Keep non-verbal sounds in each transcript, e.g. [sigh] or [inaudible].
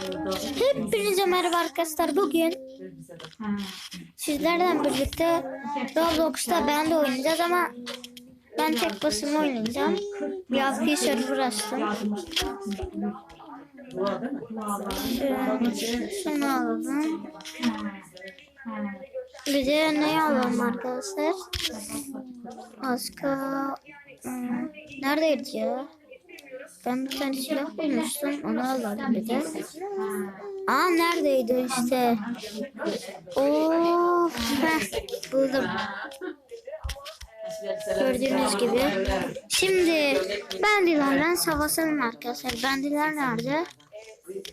Hepinize merhaba arkadaşlar. Bugün sizlerden birlikte Roblox'ta ben de oynayacağız ama ben tek başıma oynayacağım. VIP server açtım. Şunu alalım. Bir de ne alalım arkadaşlar? Aska... Hmm, neredeydi ya? Ben bir tane silah bulmuştum. Onu alalım bir de. Aa neredeydi işte? Of. Heh, buldum. Gördüğünüz gibi. Şimdi bendilerden savaşalım arkadaşlar. Bendiler nerede?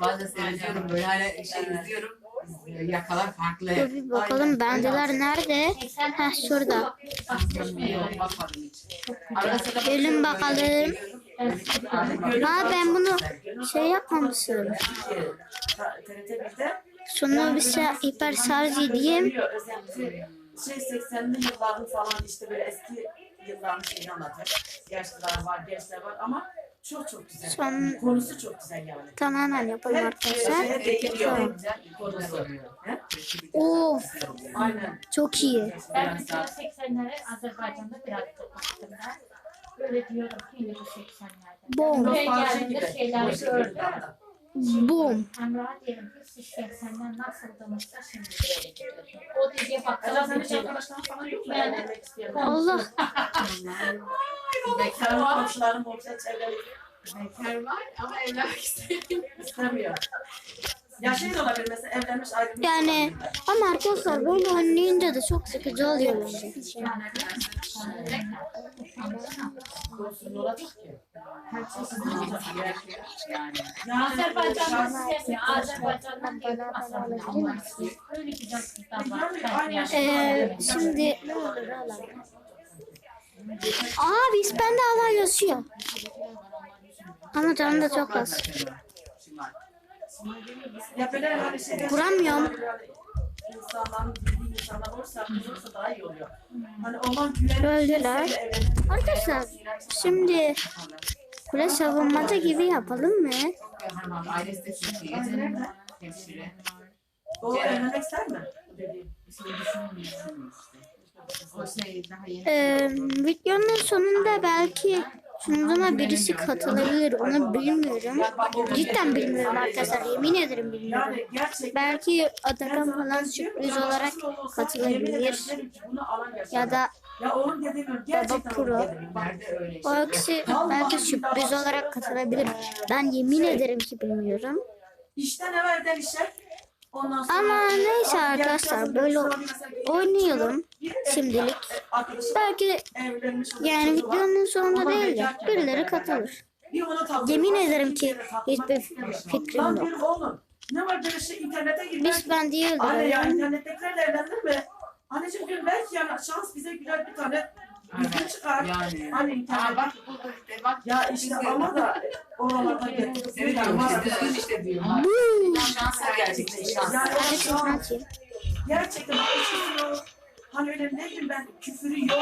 Bazen seyrediyorum böyle hala şey izliyorum. Yakalar farklı. Dur bir bakalım bendiler nerede? Heh şurada. Gelin bakalım. Ha ben bunu şey yapmamışım. TRT 1'de Şunu bir şey hiper şarj edeyim. şey 80'li yılların falan işte böyle eski yılların şeyini anlatıyor. Yaşlılar var, gençler var ama çok çok güzel. Son Konusu çok güzel yani. tamamen yapalım Her arkadaşlar. değiniyor. Tamam. Konusu. Of Aynen. çok iyi. Ben mesela 80'leri Azerbaycan'da ben. Böyle diyorum ki yine bu 80'lerde. Bom. Buraya gibi. şeyler. Boom. Emrah diyelim ki siz 80'den nasıldınızsa şimdi böyle gidiyorsun. O diziye baksanız senin hiç arkadaşların falan yok mu? Allah. [laughs] Bekar var. Komşularım olsa hiç evlenmek Bekar var ama evlenmek istemiyor. Ya şey de olabilir mesela evlenmiş ayrılmış. Yani ama arkadaşlar böyle oynayınca da çok sıkıcı oluyor bence. Azerbaycan'dan istemiyor. Azerbaycan'dan gelip. Öyle güzel kızlar var. Yani aynen. Ee, şimdi Aa biz bende hala yazıyor. Ama canım da çok az. Ya böyle hani şey Kuramıyorum. İnsanların bildiği insanlar olursa, kız olursa daha iyi oluyor. Hani olan güven Öldüler. Arkadaşlar şimdi kule savunmacı gibi yapalım mı? Tamam, ailesi de çok iyi. Hemşire. İster mi? Şey. Ee, videonun sonunda belki sunucuma birisi katılabilir onu bilmiyorum. Cidden bilmiyorum arkadaşlar yemin ederim bilmiyorum. Belki Atakan falan sürpriz olarak katılabilir. Ya da Baba Pro. o kişi belki sürpriz olarak katılabilir. Ben yemin ederim ki bilmiyorum. İşten evvelden işe Ondan sonra Ama neyse arkadaşlar, böyle oynayalım şimdilik. Belki yani videonun sonunda değil de birileri katılır. Yemin ederim ki hiçbir fikrim yok. Ne var böyle şey internete girmek. Biz ben değil Anne ya de internettekilerle evlenir mi? Anneciğim belki yani şans bize güler bir tane yüzü çıkar. Yani. Hani Aa internet. bak burada işte bak. Ya işte ama da oralarda Evet diyorum işte düzgün işte diyorlar. Şansa gerçekten şans. Yani gerçekten o yok. Hani öyle ne bileyim ben küfürü yok,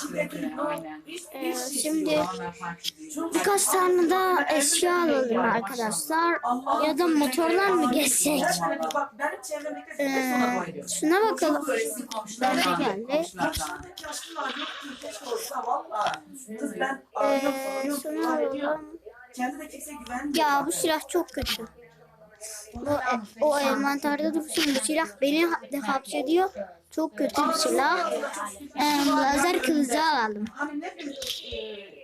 şiddeti yok. Hiç, Ee, hiç şey şimdi. Çok- birkaç tane daha eşya alalım arkadaşlar. Allah'ım Ya da motorlar mı geçsek? Gerçekten bak benim çevremdeki herkes ona Ee, bayılıyor. şuna bakalım. Belki geldi. komşulardan. Karşımdaki aşkılar yok ki keşke olsa valla. Kız ben Ee, alalım. Kimse güvenmiyor. Ya bu silah çok kötü. Bu, o envanterde dursun bu silah beni ha- de hapsediyor. Çok kötü bir silah. Ee, lazer kılıcı alalım. Hani e.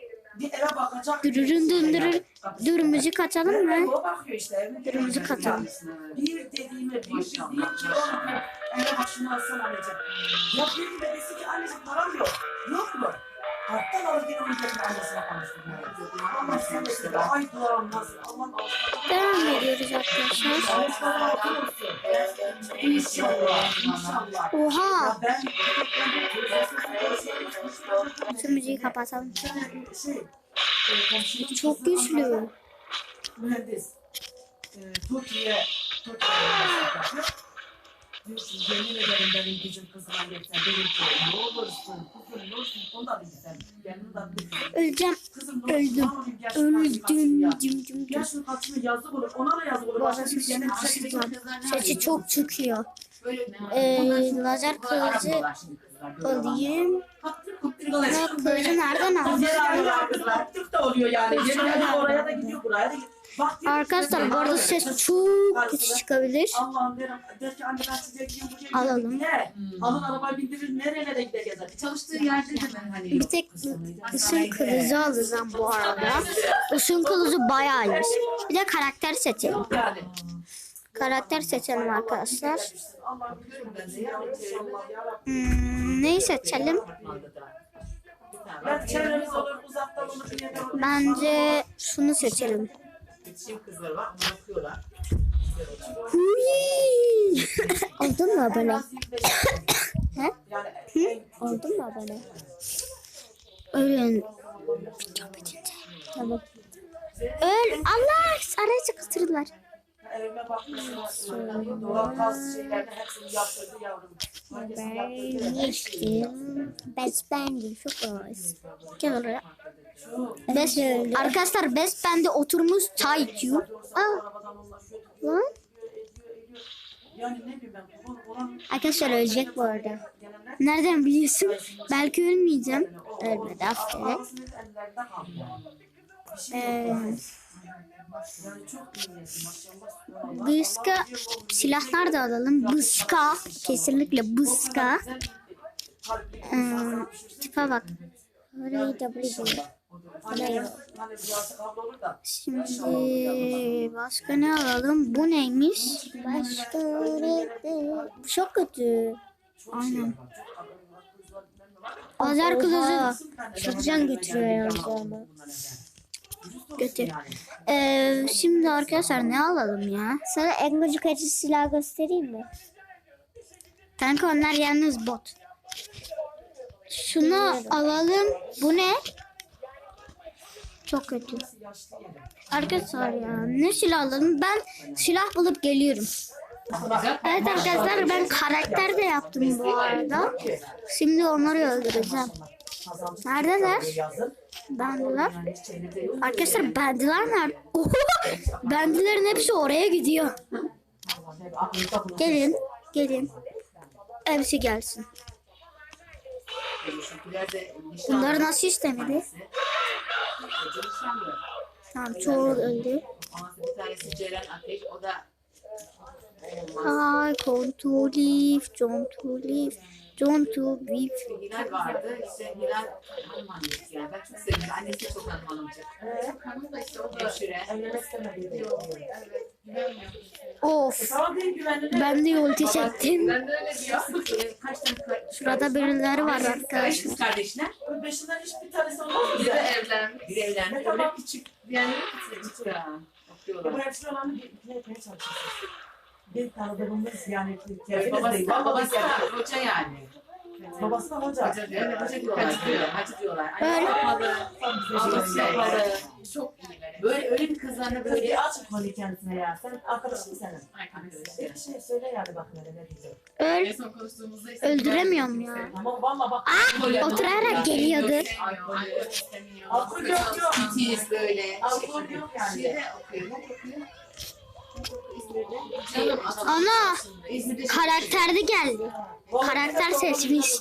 Dürürün döndürür. Dur müzik açalım mı? Dur müzik açalım. Bir dediğime bir eve bak şunu alsana anneciğim. Ya bir desin ki anneciğim param yok. Yok mu? Alttan alır gene onun cebine annesine konuşturmuyor. Allah sen de ay duam nasıl. Devam ediyoruz arkadaşlar. İnşallah. İnşallah. Oha! Şu müziği kapatalım. şey, e, Çok güçlü. Mühendis. E, Türkiye, Türkiye. Diyorsun yemin ederim benim gücüm kızıma geçse benim kızım ne olursun kızım ne olursun onu da bilsen. Benim de Öleceğim. kızım ne Öldüm. yaşın Öldüm. ya. Düm düm düm. Yaşın kaçını yazık olur ona da yazık olur. Başka bir yemin Sesi yapıyor? çok çıkıyor. Ee, lazer kılıcı alayım. Lazer kılıcı nereden aldım? Arkadaşlar bu arada ses çok kötü çıkabilir. Ben. Alalım. Ne? Alın arabayı bindirir nerelere gideceğiz? Çalıştığı yerde hemen hani Bir tek ısın kılıcı alacağım bu arada. Isın kılıcı bayağı iyi. Bir de karakter seçelim. Karakter seçelim arkadaşlar. Hmm, neyi seçelim? Bence şunu seçelim. Oldun mu abone? [coughs] Hı? Oldun mu abone? Ölün. Tamam. Öl. Allah! Araya sıkıştırdılar. Evime bakmışsın. Dolap gaz şeylerini hepsini yaptırdı yavrum. Yaptırdı. Geçtim. Best Band'i çok az. Oraya. Best, arkadaşlar Best Band'e oturmuş onlar şöyle lan. Ben. Arkadaşlar ölecek bu arada. Nereden biliyorsun? Belki ölmeyeceğim. Ölmedi. Bir şey Ee, Bıska silahlar da alalım. Bıska. Kesinlikle bıska. Ee, tipe bak. Orayı da da. Şimdi başka ne alalım? Bu neymiş? Başka? Bu çok kötü. Aynen. Lazer kılıcı sıkcan götürüyor yalnız ama. Kötü. Ee, şimdi arkadaşlar ne alalım ya? Sana en gıcık acı silah göstereyim mi? Kanka onlar yalnız bot. Şunu alalım. Bu ne? Çok kötü. Arkadaşlar ya ne silah alalım? Ben silah bulup geliyorum. Evet arkadaşlar ben karakter de yaptım bu arada. Şimdi onları öldüreceğim. Neredeler? Bendiler. Arkadaşlar bendiler nerede? Oho! Bendilerin hepsi oraya gidiyor. Gelin. Gelin. Hepsi gelsin. Bunları nasıl istemedi? Tamam çoğu öldü. Bir tanesi Ceren Ateş, o da I want to live, John to live, John to live. Hilal vardı. İşte Hilal hanım annesi yani. Ben çok seviyorum. Annesi çok hanım hanımcı. Hanım da işte o da hemşire. Of. Ben de yol çektim. Ben de öyle diyorum. Kaç tane ka- Şurada birileri var arkadaşlar. kardeşler. Beşinden hiçbir tanesi olmaz? Biri bize? evlenmiş. Biri evlenmiş. Öyle küçük. Yani küçük ya. Hepsi olanı bir etmeye çalışıyoruz. Bir tanıdığımız yani babası, değil. babası da hoca yani. Babası da hoca. Hoca diyor. Evet, hoca diyorlar. Hacı diyor. Hacı diyorlar. Anne şey kapalı. yani. Çok iyi. Böyle öyle bir kızlarla Kız böyle. bir aç konuyu kendisine ya. Sen arkadaşın senin? Arkadaşlar. Bir şey söyle yani bak ne diyecek. Öl. En son konuştuğumuzda işte- Öldüremiyorum ya. Ama valla bak. Oturarak geliyordu. Alkol yok, yok. Titiz böyle. Alkol yok yani. Şeyde okuyor. Ne okuyor? Ana karakterde geldi. Karakter seçmiş.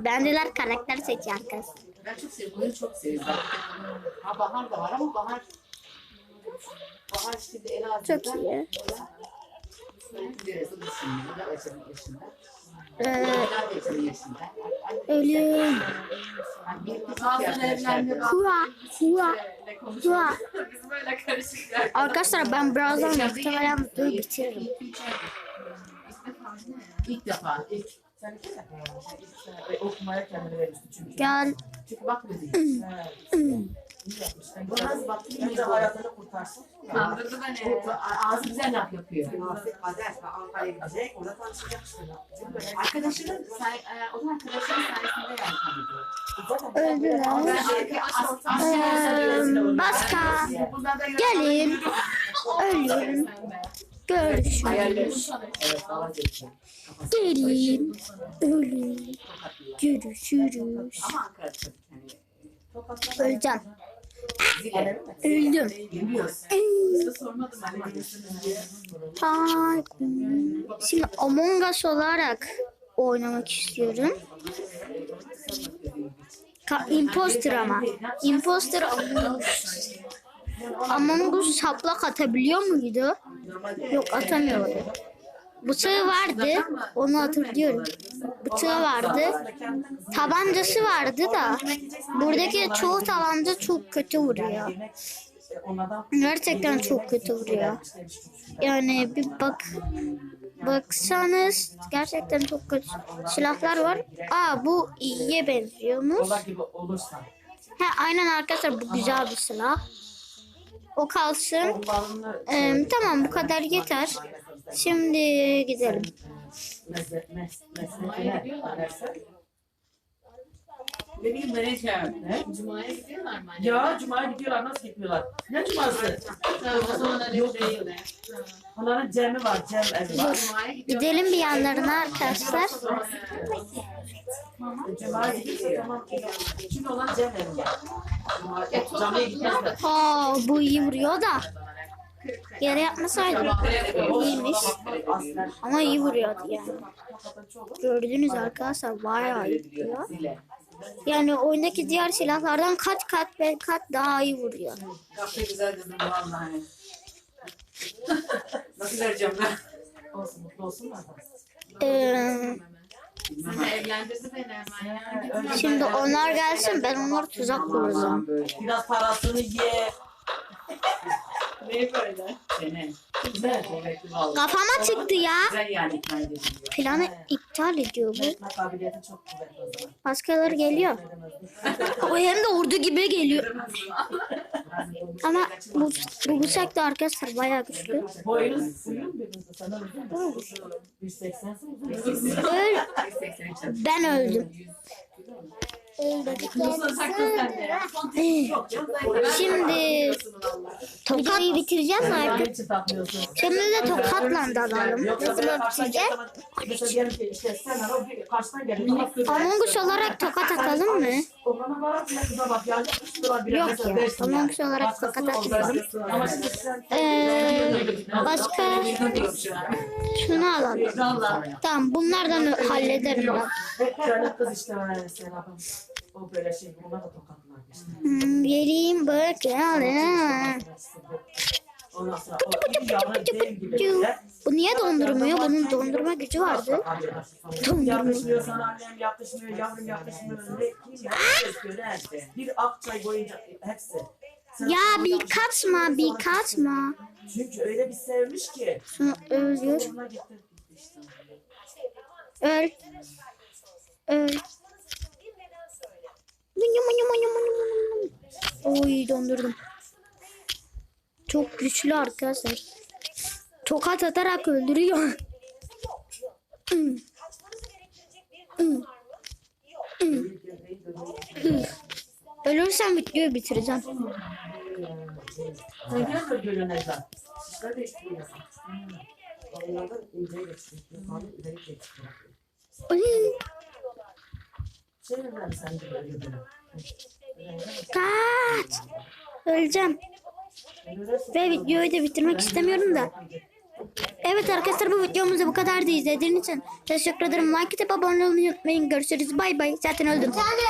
Bendeler karakter seçiyor arkadaşlar. Ben çok seviyorum. Oyunu çok seviyorum. Ha Bahar da var ama Bahar Bahar şimdi Elazığ'da. Çok iyi. Ee, Onlar da Ecem'in yaşında. Yani böyle karışık Arkadaşlar ben birazdan muhtemelen videoyu bitiririm. İlk defa. ilk. Sen iki ilk sene okumaya kendini verirsin çünkü. Gel. Çünkü bakmıyordun. [clears throat] Evet. [clears throat] İyi yapmış. Önce bilmiyorum. hayatını kurtarsın. Kandırdı beni. Ağzı güzel laf yapıyor. Pazar Ankara'ya gidecek. Orada tanışacak işte. Arkadaşının, say, e, onun arkadaşının sayesinde Öldüler. Başka. Gelin. Ölüyorum. Görüşürüz. Gelin. Ölün. Görüşürüz. Öleceğim. Öldüm. Ay. Şimdi Among Us olarak oynamak istiyorum. Ka imposter ama. Imposter Among Us. Among Us saplak atabiliyor muydu? Yok atamıyordu. Bıçağı vardı. Onu hatırlıyorum. Bıçağı vardı. Tabancası vardı da. Buradaki çoğu tabanca çok kötü vuruyor. Gerçekten çok kötü vuruyor. Yani bir bak baksanız gerçekten çok kötü silahlar var. Aa bu iyiye benziyormuş. He aynen arkadaşlar bu güzel bir silah. O kalsın. Ee, tamam bu kadar yeter. Şimdi gidelim. Ne bileyim menajer. Ne? Cuma'ya gidiyorlar mı? Ya Cuma'ya gidiyorlar nasıl gitmiyorlar? Ne Cuması? O zaman öyle Yok. Onların Cem'i var, Cem evi var. Cuma'ya. Gidelim bir yanlarına arkadaşlar. Cuma'ya gidiyorsa tamam. Olan Cem evi var. Camiye gitmezler. Aa bu iyi vuruyor da. Yere yapmasaydı iyiymiş. Ama iyi vuruyordu yani. Gördünüz arkadaşlar bayağı iyi vuruyor. Yani oyundaki diğer silahlardan kat kat ve kat daha iyi vuruyor. Da güzel dedim vallahi. Nasıl vereceğim ben? Olsun, mutlu olsunlar. Ee, şimdi onlar gelsin ben onları tuzak kuracağım. Biraz parasını ye. Ne böyle? Seni. Ne? Kuvvetli vallahi. Kafama çıktı ya. Güzel yani edildi. Planı iptal ediyor bu. Üretme kabiliyeti çok kuvvetli o zaman. Başkaları geliyor. O hem de ordu gibi geliyor. Ama bu, bu bıçak da arkadaşlar bayağı güçlü. Boyunuz uyum birbirinize. Sana uyum mu? 180'sin uzun. Öl, 180 çalışıyor. ben öldüm. Nasıl taktın sen de? Şimdi tokayı bitireceğim mi artık? Şimdi de tokatla dalalım. Nasıl kız- Among Us olarak tokat atalım mı? Yok ya, Among. Us olarak tokat sen- Ee, başka şunu alalım. Tamam bunlardan hallederim ben. Öyle. O böyle şey ona da tokatlar işte. Hmm, bak ya. Ondan sonra o iyi yavru dev gibi böyle. Bu niye dondurmuyor? Bunun dondurma gücü vardı. Dondurmuyor. Yapışmıyor sana annem yapışmıyor yavrum yapışmıyor. Ne kim ya? Böyle Bir akçay boyunca hepsi. Sen Ya bir yapıştır, kaçma, bir kaçma. Çünkü öyle bir sevmiş ki. Şunu öldür. Zoruna getirdi işte. Öl. Öl. Dondurdum. Çok güçlü arkadaşlar. Tokat atarak öldürüyor. Ölürsem videoyu bitireceğim. Sen Kaç. Öleceğim. Ve videoyu da bitirmek istemiyorum da. Evet arkadaşlar bu videomuz da bu kadardı izlediğiniz için. Teşekkür ederim. Like atıp abone olmayı unutmayın. Görüşürüz. Bay bay. Zaten öldüm.